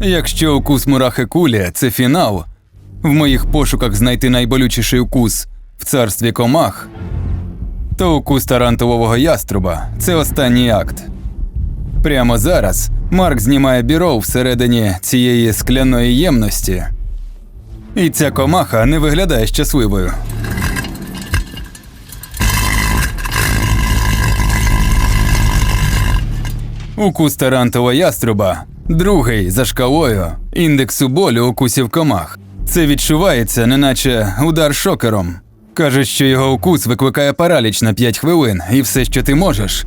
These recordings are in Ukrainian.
Якщо укус мурахи кулі це фінал, в моїх пошуках знайти найболючіший укус в царстві комах, то укус тарантулового яструба це останній акт. Прямо зараз Марк знімає біро всередині цієї скляної ємності. І ця комаха не виглядає щасливою. Укус тарантова яструба другий за шкалою індексу болю укусів комах. Це відчувається, неначе удар шокером. Кажуть, що його укус викликає параліч на 5 хвилин, і все, що ти можеш,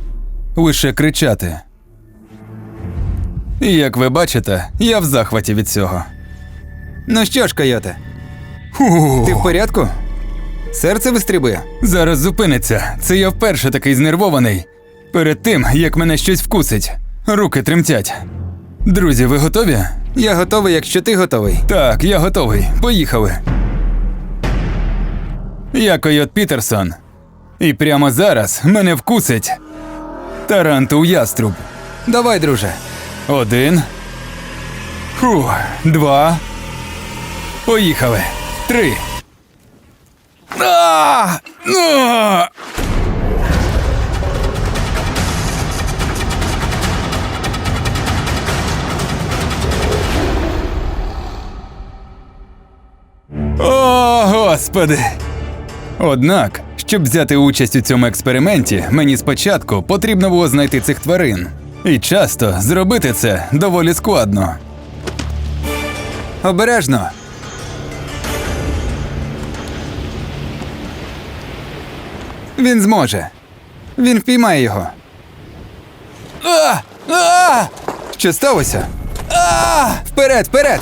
лише кричати. І як ви бачите, я в захваті від цього. Ну що ж, койоте, ти в порядку? Серце вистрибує. Зараз зупиниться. Це я вперше такий знервований. Перед тим, як мене щось вкусить. Руки тремтять. Друзі, ви готові? Я готовий, якщо ти готовий. Так, я готовий. Поїхали. Я Койот Пітерсон. І прямо зараз мене вкусить. Тарантул яструб. Давай, друже. Один. Фу, два. Поїхали. Три. А! А! Господи! Однак, щоб взяти участь у цьому експерименті, мені спочатку потрібно було знайти цих тварин. І часто зробити це доволі складно. Обережно. Він зможе. Він впіймає його. А! А! Що сталося? А! Вперед, вперед!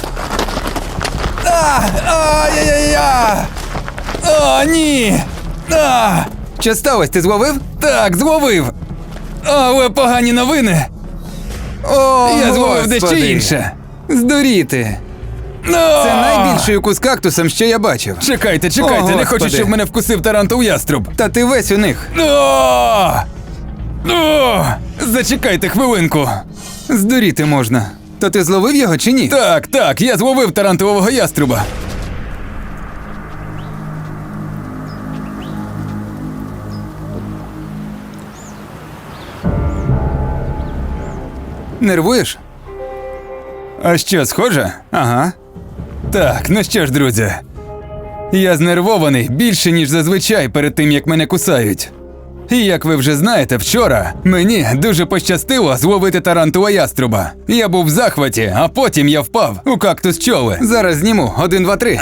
А! Ай-яй-яй! О, ні! А! Що сталося? Ти зловив? Так, зловив! Але погані новини! О, Я зловив дещо Господи. інше. Здуріти. Це найбільший укус кактусом, що я бачив. Чекайте, чекайте, О, не хочу, Господи. щоб мене вкусив тарантул яструб. Та ти весь у них. О! О! Зачекайте хвилинку. Здуріти можна. То ти зловив його чи ні? Так, так, я зловив тарантулового яструба. Нервуєш? А що, схоже? Ага. Так, ну що ж, друзі. Я знервований більше, ніж зазвичай перед тим, як мене кусають. І як ви вже знаєте, вчора мені дуже пощастило зловити тарантула яструба. Я був в захваті, а потім я впав у кактус чоли. Зараз зніму. Один, два, три.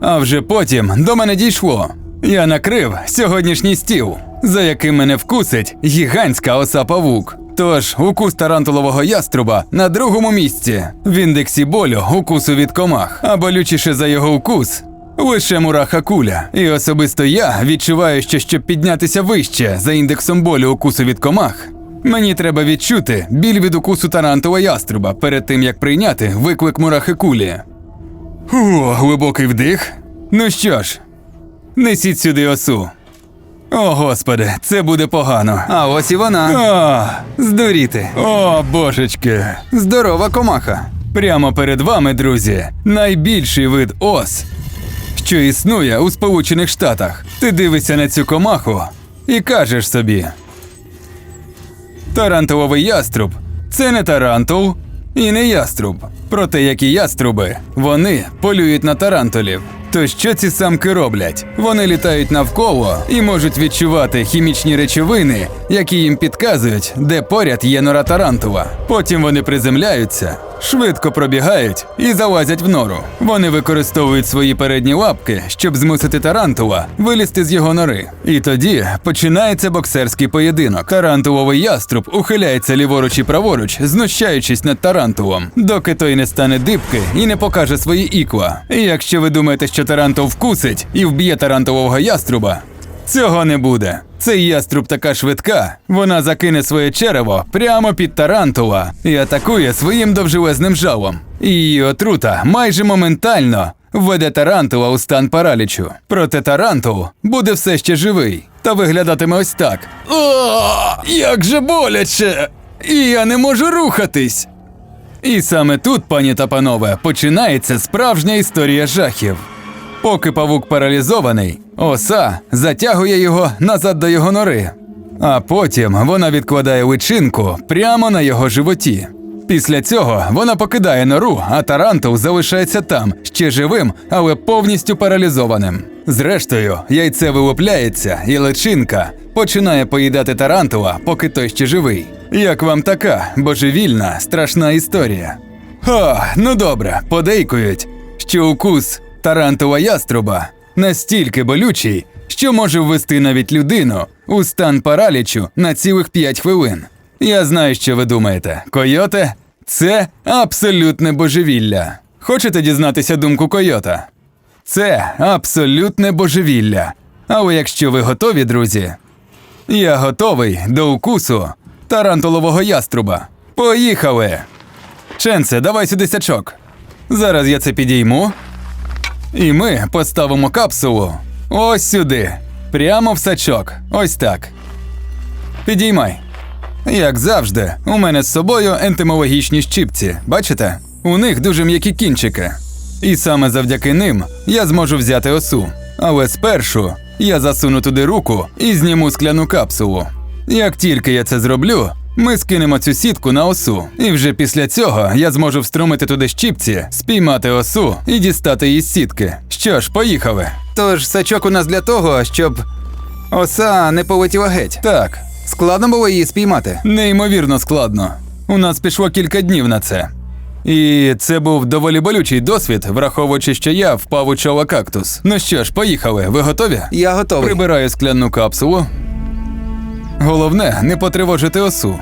А вже потім до мене дійшло. Я накрив сьогоднішній стіл, за яким мене вкусить гігантська оса павук. Тож укус тарантулового яструба на другому місці в індексі болю укусу від комах, а болючіше за його укус лише мураха куля. І особисто я відчуваю, що щоб піднятися вище за індексом болю укусу від комах, мені треба відчути біль від укусу тарантова яструба перед тим як прийняти виклик мурахи кулі. О, глибокий вдих. Ну що ж, несіть сюди осу. О, господи, це буде погано. А ось і вона. А, Здуріти. о, божечки. Здорова комаха. Прямо перед вами, друзі, найбільший вид ос, що існує у Сполучених Штатах. Ти дивишся на цю комаху і кажеш собі. Тарантуловий яструб це не тарантул і не яструб. Проте, як і яструби, вони полюють на тарантулів. То що ці самки роблять? Вони літають навколо і можуть відчувати хімічні речовини, які їм підказують, де поряд є нора тарантова. Потім вони приземляються, швидко пробігають і залазять в нору. Вони використовують свої передні лапки, щоб змусити тарантула вилізти з його нори. І тоді починається боксерський поєдинок. Тарантуловий яструб ухиляється ліворуч і праворуч, знущаючись над тарантулом, доки той не стане дибки і не покаже свої ікла. І якщо ви думаєте, що тарантул вкусить і вб'є тарантулового яструба, Цього не буде. Цей яструб така швидка, вона закине своє черево прямо під тарантула і атакує своїм довжелезним жалом. Її отрута майже моментально введе тарантула у стан паралічу. Проте тарантул буде все ще живий та виглядатиме ось так. О, як же боляче! І я не можу рухатись. І саме тут, пані та панове, починається справжня історія жахів. Поки павук паралізований, оса затягує його назад до його нори. А потім вона відкладає личинку прямо на його животі. Після цього вона покидає нору, а тарантул залишається там, ще живим, але повністю паралізованим. Зрештою, яйце вилупляється, і личинка починає поїдати тарантула, поки той ще живий. Як вам така божевільна, страшна історія? О, ну добре, подейкують, що укус тарантула яструба настільки болючий, що може ввести навіть людину у стан паралічу на цілих 5 хвилин. Я знаю, що ви думаєте. Койоте це абсолютне божевілля. Хочете дізнатися думку койота? Це абсолютне божевілля. Але якщо ви готові, друзі, я готовий до укусу тарантулового яструба. Поїхали! Ченце, давай сюди сачок. Зараз я це підійму. І ми поставимо капсулу ось сюди. Прямо в сачок. Ось так. Підіймай. Як завжди, у мене з собою ентомологічні щипці. Бачите? У них дуже м'які кінчики. І саме завдяки ним я зможу взяти осу. Але спершу я засуну туди руку і зніму скляну капсулу. Як тільки я це зроблю, ми скинемо цю сітку на осу, і вже після цього я зможу встромити туди щіпці, спіймати осу і дістати її з сітки. Що ж, поїхали. Тож сачок у нас для того, щоб оса не полетіла геть. Так, Складно було її спіймати. Неймовірно складно. У нас пішло кілька днів на це. І це був доволі болючий досвід, враховуючи, що я впав у чола кактус. Ну що ж, поїхали. Ви готові? Я готовий. Прибираю скляну капсулу. Головне, не потривожити осу.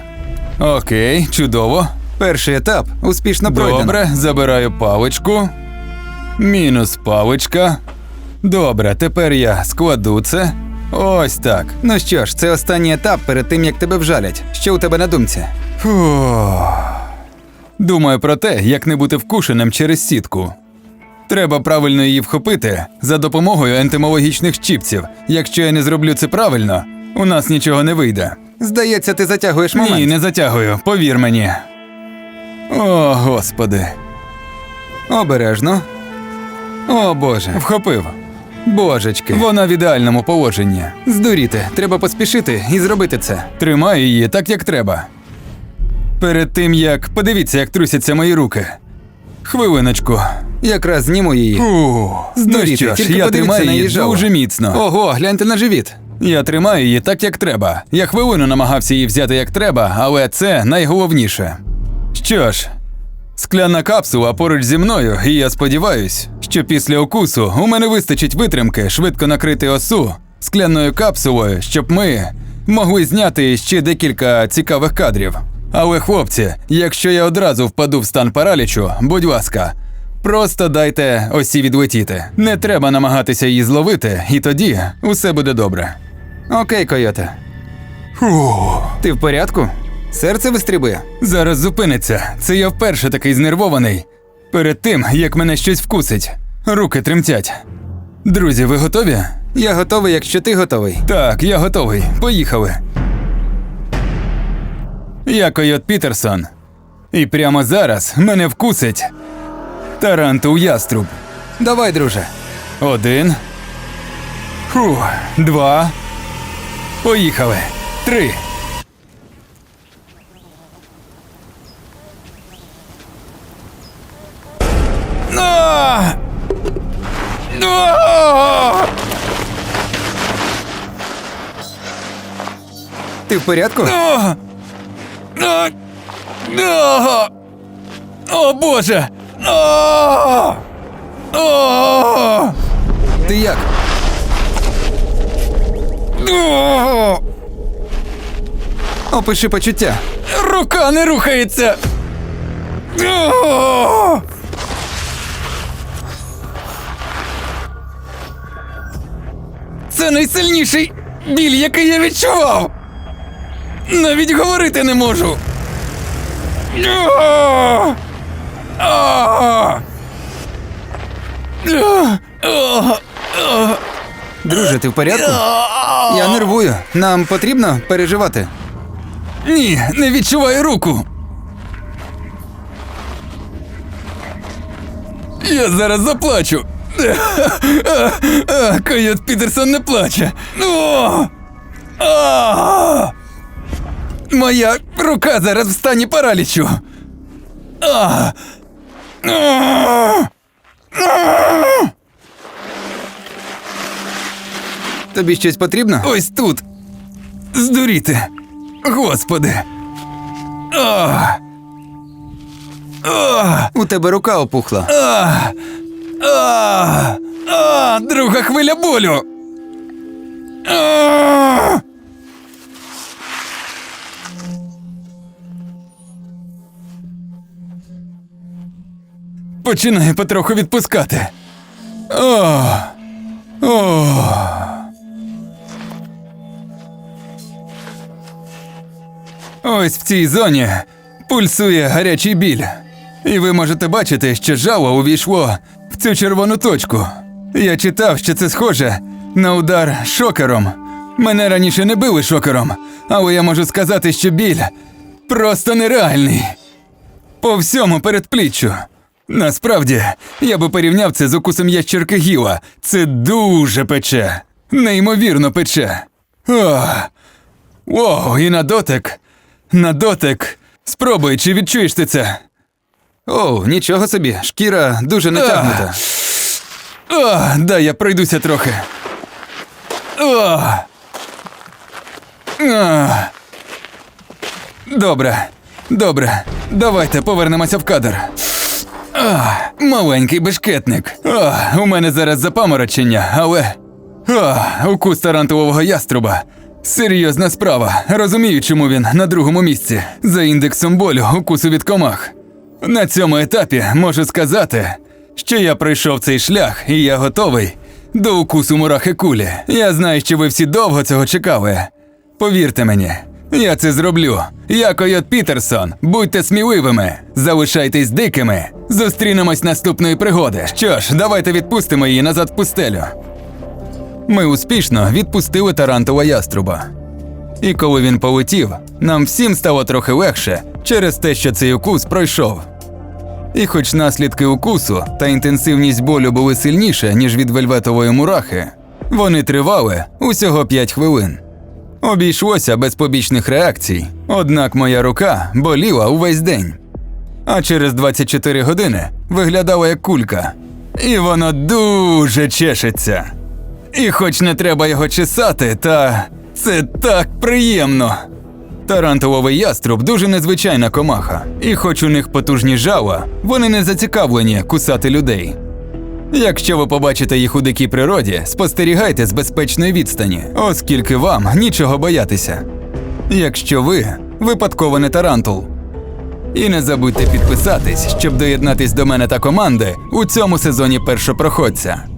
Окей, чудово. Перший етап успішно пройдено. Добре, забираю паличку. Мінус паличка. Добре, тепер я складу це. Ось так. Ну що ж, це останній етап перед тим, як тебе вжалять. Що у тебе на думці? Фух. Думаю про те, як не бути вкушеним через сітку. Треба правильно її вхопити за допомогою ентомологічних щипців. Якщо я не зроблю це правильно, у нас нічого не вийде. Здається, ти затягуєш момент. Ні, не затягую, повір мені. О, господи. Обережно. О Боже, вхопив. Божечки. Вона в ідеальному положенні. Здуріти, треба поспішити і зробити це. Тримаю її так, як треба. Перед тим як подивіться, як трусяться мої руки. Хвилиночку. Якраз зніму її. Фу. Ну що ж, тільки я подивіться тримаю на її її жало. дуже міцно. Ого, гляньте на живіт. Я тримаю її так, як треба. Я хвилину намагався її взяти як треба, але це найголовніше. Що ж, скляна капсула поруч зі мною, і я сподіваюсь, що після укусу у мене вистачить витримки швидко накрити осу скляною капсулою, щоб ми могли зняти ще декілька цікавих кадрів. Але, хлопці, якщо я одразу впаду в стан паралічу, будь ласка, просто дайте осі відлетіти. Не треба намагатися її зловити, і тоді усе буде добре. Окей, койоте. Фух. Ти в порядку? Серце вистрібує. Зараз зупиниться. Це я вперше такий знервований. Перед тим, як мене щось вкусить. Руки тремтять. Друзі, ви готові? Я готовий, якщо ти готовий. Так, я готовий. Поїхали. Я Койот Пітерсон. І прямо зараз мене вкусить тарантул яструб. Давай, друже. Один. Фух. Два. Поїхали. Три. Ти в порядку? А! А! А! О боже! Ти як? Опиши почуття. Рука не рухається. Це найсильніший біль, який я відчував. Навіть говорити не можу. Друже, ти в порядку? Я нервую. Нам потрібно переживати. Ні, не відчуваю руку. Я зараз заплачу. Койот Пітерсон не плаче. Моя рука зараз в стані паралічу. А! Тобі щось потрібно? Ось тут. Здуріти. Господи. А! А! У тебе рука опухла. А! А! А! Друга хвиля болю. А! Починає потроху відпускати. О! О! Ось в цій зоні пульсує гарячий біль. І ви можете бачити, що жало увійшло в цю червону точку. Я читав, що це схоже на удар шокером. Мене раніше не били шокером, але я можу сказати, що біль просто нереальний. По всьому передпліччю. Насправді, я би порівняв це з укусом ящерки гіла. Це дуже пече. Неймовірно пече. Воу, і на дотик. На дотик. Спробуй, чи відчуєш ти це? О, нічого собі, шкіра дуже натягнута. О, дай я пройдуся трохи. О. О. Добре, добре. Давайте повернемося в кадр. О, маленький бешкетник. О, у мене зараз запаморочення, але. О, укус тарантулового яструба. Серйозна справа. Розумію, чому він на другому місці за індексом болю укусу від комах. На цьому етапі можу сказати, що я пройшов цей шлях і я готовий до укусу мурахи кулі. Я знаю, що ви всі довго цього чекали. Повірте мені, я це зроблю. Я Койот Пітерсон. Будьте сміливими, залишайтесь дикими. Зустрінемось наступної пригоди. Що ж, давайте відпустимо її назад в пустелю. Ми успішно відпустили тарантула яструба. І коли він полетів, нам всім стало трохи легше через те, що цей укус пройшов. І хоч наслідки укусу та інтенсивність болю були сильніше, ніж від вельветової мурахи, вони тривали усього 5 хвилин. Обійшлося без побічних реакцій, однак моя рука боліла увесь день. А через 24 години виглядала як кулька. І воно дуже чешеться. І хоч не треба його чесати, та це так приємно. Тарантуловий яструб дуже незвичайна комаха, і хоч у них потужні жала, вони не зацікавлені кусати людей. Якщо ви побачите їх у дикій природі, спостерігайте з безпечної відстані, оскільки вам нічого боятися. Якщо ви випадково не тарантул. І не забудьте підписатись, щоб доєднатись до мене та команди у цьому сезоні першопроходця.